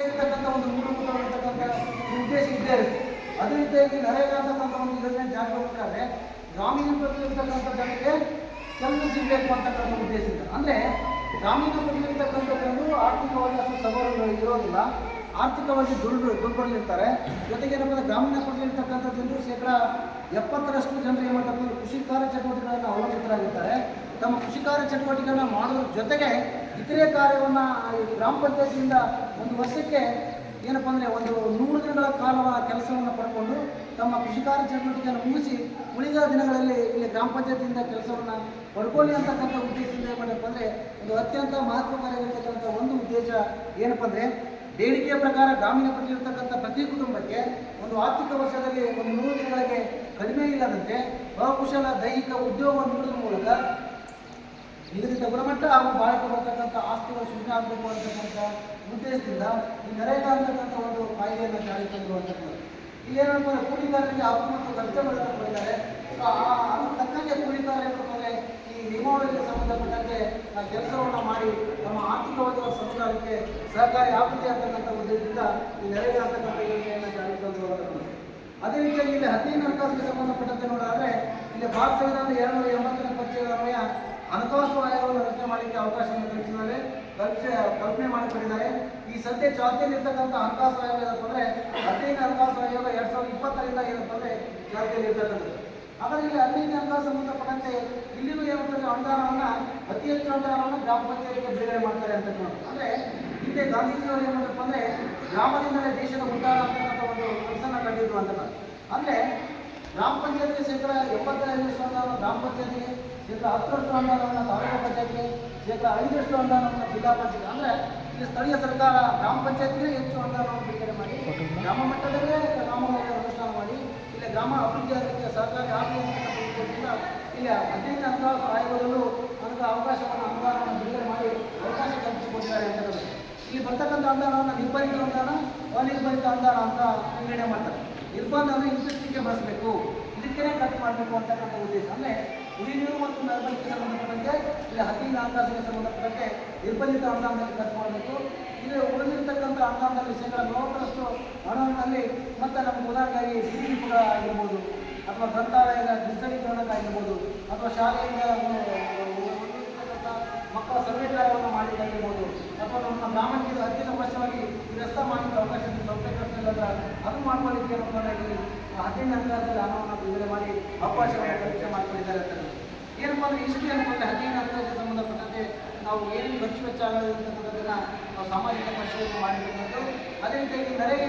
ಇರ್ತಕ್ಕಂಥ ಒಂದು ಮೂಲಭೂತವಾಗಿರ್ತಕ್ಕಂಥ ಉದ್ದೇಶ ಇದ್ದೇ ಇರುತ್ತೆ ಅದೇ ರೀತಿಯಾಗಿ ನರೇಗಾ ಅಂತಕ್ಕಂಥ ಒಂದು ಯೋಜನೆ ಜಾರಿಗೆ ಹೋಗ್ಬೇಕಾದ್ರೆ ಗ್ರಾಮೀಣ ಪ್ರದೇಶದಲ್ಲಿರ್ತಕ್ಕಂಥ ಜನರಿಗೆ ಕೆಲಸ ಸಿಗಬೇಕು ಅಂತಕ್ಕಂಥ ಇದೆ. ಅಂದರೆ ಗ್ರಾಮೀಣ ಪ್ರದೇಶದಲ್ಲಿರ್ತಕ್ಕಂಥ ಜನರು ಆರ್ಥಿಕವಾಗಿ ಅಷ್ಟು ಸಬಲರು ಇರೋದಿಲ್ಲ. ಆರ್ಥಿಕವಾಗಿ ದುರ್ಬ, ದುರ್ಬಲರಿರ್ತಾರೆ. ಜೊತೆಗೆ ಏನಪ್ಪ ಗ್ರಾಮೀಣ ಪ್ರದೇಶದಲ್ಲಿರ್ತಕ್ಕಂಥ ಜನರು ಶೇಕಡ ಎಪ್ಪತ್ತರಷ್ಟು ಜನರು ಏನು ಕೃಷಿ ಕಾರ್ಯ ಚಟುವಟಿಕೆಗಳನ್ನು ಅವಲಂಬಿತರಾಗಿರ್ತಾರೆ ತಮ್ಮ ಕೃಷಿ ಕಾರ್ಯ ಚಟುವಟಿಕೆಗಳನ್ನು ಮಾಡೋದ್ರ ಜೊತೆಗೆ ಇತರೆ ಕಾರ್ಯವನ್ನು ಗ್ರಾಮ ಪಂಚಾಯತಿಯಿಂದ ಒಂದು ವರ್ಷಕ್ಕೆ ಏನಪ್ಪ ಅಂದರೆ ಒಂದು ನೂರು ದಿನಗಳ ಕಾಲ ಕೆಲಸವನ್ನು ಪಡ್ಕೊಂಡು ತಮ್ಮ ಕೃಷಿ ಕಾರ್ಯ ಚಟುವಟಿಕೆಯನ್ನು ಮುಗಿಸಿ ಉಳಿದ ದಿನಗಳಲ್ಲಿ ಇಲ್ಲಿ ಗ್ರಾಮ ಪಂಚಾಯತಿಯಿಂದ ಕೆಲಸವನ್ನು ಪಡ್ಕೊಳ್ಳಿ ಅಂತಕ್ಕಂಥ ಉದ್ದೇಶದಿಂದ ಏನಪ್ಪ ಅಂದರೆ ಒಂದು ಅತ್ಯಂತ ಮಹತ್ವಕಾರಿಯಾಗಿರ್ತಕ್ಕಂಥ ಒಂದು ಉದ್ದೇಶ ಏನಪ್ಪ ಅಂದರೆ ಬೇಡಿಕೆಯ ಪ್ರಕಾರ ಗ್ರಾಮೀಣ ಪ್ರತಿರ್ತಕ್ಕಂಥ ಪ್ರತಿ ಕುಟುಂಬಕ್ಕೆ ಒಂದು ಆರ್ಥಿಕ ವರ್ಷದಲ್ಲಿ ಒಂದು ನೂರು ದಿನಗಳಿಗೆ ಕಡಿಮೆ ಇಲ್ಲದಂತೆ ಬಹುಕುಶಲ ದೈಹಿಕ ಉದ್ಯೋಗವನ್ನು ನೀಡುವ ಮೂಲಕ ನಿಗದಿತ ಗುಣಮಟ್ಟ ಹಾಗೂ ಬಾಳಿಕೆ ಬರ್ತಕ್ಕಂಥ ಆಸ್ತಿಗಳು ಸೃಜನೆ ಆಗಬೇಕು ಅಂತಕ್ಕಂಥ ಉದ್ದೇಶದಿಂದ ಈ ನರೇಗಾ ಅಂತಕ್ಕಂಥ ಒಂದು ಕಾಯ್ದೆಯನ್ನು ಜಾರಿಗೆ ತಂದಿರುವಂಥದ್ದು ಇಲ್ಲೇನಪ್ಪ ಅಂದ್ರೆ ಕೂಲಿಗಾರರಿಗೆ ಹಕ್ಕು ಮತ್ತು ಕರ್ತವ್ಯಗಳನ್ನು ಕೊಟ್ಟಿದ್ದಾರೆ. ಅದಕ್ಕೆ ತಕ್ಕಂತೆ ಕೂಲಿಗಾರ ಏನಂತಂದರೆ ಈ ನಿಯಮಾವಳಿಗೆ ಸಂಬಂಧಪಟ್ಟಂತೆ ಆ ಕೆಲಸವನ್ನು ಮಾಡಿ ನಮ್ಮ ಆರ್ಥಿಕವಾದ ಸಂಸ್ಕಾರಕ್ಕೆ ಸಹಕಾರಿ ಆಗುತ್ತೆ ಅಂತಕ್ಕಂಥ ಉದ್ದೇಶದಿಂದ ಈ ನರೇಗಾ ಅಂತಕ್ಕಂಥ ಯೋಜನೆಯನ್ನು ಜಾರಿಗೆ ತಂದಿರುವಂಥದ್ದು ಅದೇ ರೀತಿಯಾಗಿ ಇಲ್ಲಿ ಹದಿನೈದು ಹಣಕಾಸಿಗೆ ಸಂಬಂಧಪಟ್ಟಂತೆ ನೋಡಿದ್ರೆ, ಇಲ್ಲಿ ಭಾರತ ಸಂವಿಧಾನದ ಎರಡು ಎಂಬತ್ತನೇ ಪಂಚದ ಅನ್ವಯ ಹಣಕಾಸು ಆಯೋಗವನ್ನು ರಚನೆ ಮಾಡಲಿಕ್ಕೆ ಅವಕಾಶವನ್ನು ಕಲ್ಪಿಸಿದ್ದಾರೆ. ಕಲ್ಪಿಸಿ ಕಲ್ಪನೆ ಮಾಡಿಕೊಂಡಿದ್ದಾರೆ. ಈ ಸದ್ಯ ಚಾಲ್ತಿಯಲ್ಲಿರ್ತಕ್ಕಂಥ ಹಣಕಾಸು ಆಯೋಗ ಏನಪ್ಪ ಅಂದರೆ ಹದಿನೈದು ಹಣಕಾಸು ಆಯೋಗ ಎರಡು ಸಾವಿರದ ಇಪ್ಪತ್ತರಿಂದ ಏನಪ್ಪ ಚಾಲ್ತಿಯಲ್ಲಿ ಇರ್ತಕ್ಕಂಥದ್ದು. ಹಾಗಾದ್ರೆ ಇಲ್ಲಿ ಹದಿನೈದು ಹಣಕಾಸು ಸಂಬಂಧಪಟ್ಟಂತೆ ಇಲ್ಲಿಯೂ ಏನಂತಂದ್ರೆ ಅನುದಾನವನ್ನು ಅತಿ ಹೆಚ್ಚು ಅನುದಾನವನ್ನು ಗ್ರಾಮ ಪಂಚಾಯತಿಗೆ ಬಿಡುಗಡೆ ಮಾಡ್ತಾರೆ ಅಂತ ಅಂದರೆ ಹಿಂದೆ ಗಾಂಧೀಜಿಯವರು ಏನಪ್ಪ ಅಂದರೆ, ಗ್ರಾಮದಿಂದಲೇ ದೇಶದ ಉದ್ಧಾರ ಅಂತಕ್ಕಂಥ ಒಂದು ಕನಸನ್ನ ಕಂಡಿದ್ರು ಅಂತ ಅಂದರೆ ಗ್ರಾಮ ಪಂಚಾಯತ್ಗೆ ಶೇಕಡ ಎಪ್ಪತ್ತೈದು ಅನುದಾನ ಗ್ರಾಮ ಪಂಚಾಯತಿಗೆ ಶೇಕಡ ಹತ್ತರಷ್ಟು ಅನುದಾನವನ್ನು ತಾಲೂಕು ಪಂಚಾಯತ್ಗೆ ಶೇಕಡ ಐದರಷ್ಟು ಅನುದಾನವನ್ನು ಜಿಲ್ಲಾ ಪಂಚಾಯತ್ ಅಂದರೆ ಇಲ್ಲಿ ಸ್ಥಳೀಯ ಸರ್ಕಾರ ಗ್ರಾಮ ಪಂಚಾಯತ್ಗೆ ಹೆಚ್ಚು ಅನುದಾನವನ್ನು ಬಿಡುಗಡೆ ಮಾಡಿ, ಗ್ರಾಮ ಮಟ್ಟದಲ್ಲೇ ಗ್ರಾಮಗಳಿಗೆ ಅನುಷ್ಠಾನ ಮಾಡಿ, ಇಲ್ಲಿ ಗ್ರಾಮ ಅಭಿವೃದ್ಧಿ ಸರ್ಕಾರಿ ಉದ್ದೇಶದಿಂದ ಇಲ್ಲಿ ಹದಿನೈದು ಅಂತ ಆಯೋಗದಲ್ಲೂ ಅಂತ ಅವಕಾಶವನ್ನು ಅನುದಾನವನ್ನು ಬಿಡುಗಡೆ ಮಾಡಿ ಅವಕಾಶ ಕಲ್ಪಿಸಿಕೊಟ್ಟಿದ್ದಾರೆ ಅಂತ. ಇಲ್ಲಿ ಬರ್ತಕ್ಕಂಥ ಅನುದಾನವನ್ನು ನಿರ್ಬಂಧಿತ ಅನುದಾನ ಅನಿರ್ಬಂಧಿತ ಅನುದಾನ ಅಂತ ವಿಂಗಡಣೆ ಮಾಡ್ತಾರೆ. ನಿರ್ಬಂಧವನ್ನು ಇಂಟ್ರೆಸ್ಟಿಗೆ ಬಳಸಬೇಕು. ಇದಕ್ಕೇನೆ ಖರ್ಚು ಮಾಡಬೇಕು ಅಂತಕ್ಕಂಥ ಉದ್ದೇಶ. ಅಂದರೆ ನೈರ್ಮಲ್ಯಕ್ಕೆ ಸಂಬಂಧಪಟ್ಟಂತೆ ಇಲ್ಲಿ ಹಕ್ಕಿನ ಹಣಕಾಸಿಗೆ ಸಂಬಂಧಪಟ್ಟಂತೆ ನಿರ್ಬಂಧಿತ ಅನುದಾನದಲ್ಲಿ ಖರ್ಚು ಮಾಡಬೇಕು ಇಲ್ಲಿ ಉಳಿದಿರ್ತಕ್ಕಂಥ ಅನುದಾನದಲ್ಲಿ ಶೇಕಡ ನಲವತ್ತರಷ್ಟು ಹಣದಲ್ಲಿ ಮತ್ತು ನಮ್ಮ ಉದಾಹರಣೆಗಾಗಿ ಬೀದಿ ಕೂಡ ಆಗಿರ್ಬೋದು ಅಥವಾ ಗ್ರಂಥಾಲಯದ ಡಿಜಿಟಲೀಕರಣಕ್ಕಾಗಿರ್ಬೋದು ಅಥವಾ ಶಾಲೆಯಿಂದ ಮಕ್ಕಳ ಸರ್ವೇಕಾರ್ಯವನ್ನು ಮಾಡಿದ್ದಾಗಿರ್ಬೋದು ಅಥವಾ ನಮ್ಮ ಗ್ರಾಮಕ್ಕೆ ಅತ್ಯಂತ ಅವಶ್ಯವಾಗಿ ವ್ಯಸ್ತ ಮಾಡಿದ ಅವಕಾಶ ಸೌಕರ್ಯ ಅದು ಮಾಡ್ಕೊಳ್ಳಿಕ್ಕೆ ಏನಪ್ಪ ಹದಿನೈದು ಹಣಕಾಸಲ್ಲಿ ಹಣವನ್ನು ಬಿಡುಗಡೆ ಮಾಡಿ ಅವಕಾಶವನ್ನು ಪರೀಕ್ಷೆ ಮಾಡ್ಕೊಂಡಿದ್ದಾರೆ ಅಂತ ಏನಪ್ಪ ಅಂದ್ರೆ ಏನಪ್ಪ ಅಂದ್ರೆ ಹದಿನೈದು ಹಣಕಾಸಿಗೆ ಸಂಬಂಧಪಟ್ಟಂತೆ ನಾವು ಏನು ಖರ್ಚು ವೆಚ್ಚ ಆಗೋದು ಅಂತಕ್ಕಂಥದ್ದನ್ನ ನಾವು ಸಾಮಾಜಿಕ ಪರಿಶೀಲನೆ ಮಾಡಿರ್ತಕ್ಕಂಥದ್ದು ಅದೇ ರೀತಿಯಾಗಿ ನರೇಗೆ